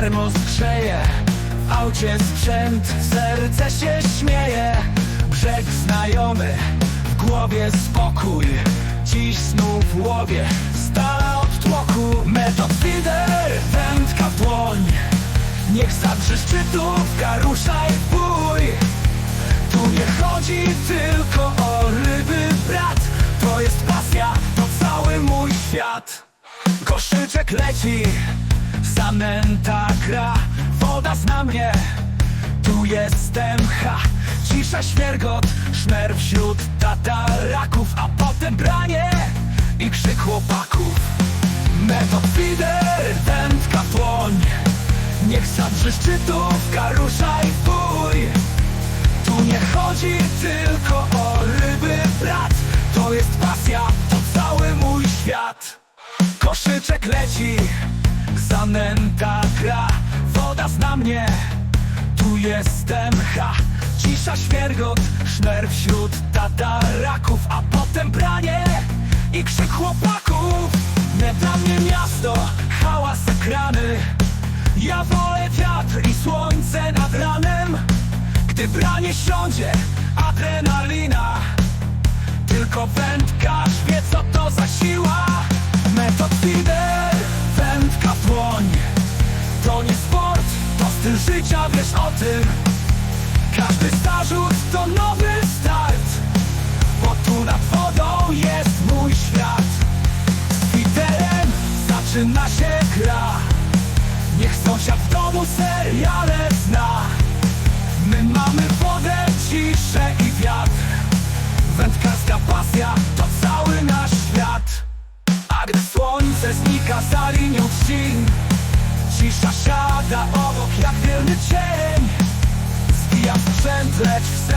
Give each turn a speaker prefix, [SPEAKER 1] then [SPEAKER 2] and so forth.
[SPEAKER 1] termos grzeje W aucie sprzęt, serce się śmieje. Brzeg znajomy, w głowie spokój. Dziś znów łowię, stala od tłoku. Metod fider, wędka w dłoń. Niech zadrży szczytówka, ruszaj w bój. Tu nie chodzi tylko o ryby, brat. To jest pasja, to cały mój świat. Koszyczek leci, zanęta gra. Woda zna mnie, tu jestem, ha Cisza, świergot, szmer wśród tataraków A potem branie i krzyk chłopaków. Metod fider, wędka w dłoń Niech zadrży szczytówka, ruszaj w bój Tu nie chodzi tylko o ryby, brat. To jest pasja, to cały mój świat. Koszyczek leci, zanęta gra. Woda zna mnie, tu jestem, ha Cisza, świergot, szmer wśród tataraków A potem branie i krzyk chłopaków. Nie dla mnie miasto, hałas ekrany. Ja wolę wiatr i słońce nad ranem. Gdy branie siądzie, adrenalina. Tylko wędkarz styl życia, wiesz o tym. Każdy zarzut to nowy start Bo tu nad wodą jest mój świat. Z fiderem zaczyna się gra. Niech sąsiad w domu seriale zna. My mamy wodę, ciszę i wiatr. Wędkarska pasja to cały nasz świat. A gdy słońce znika za linią trzcin Cisza siada Let's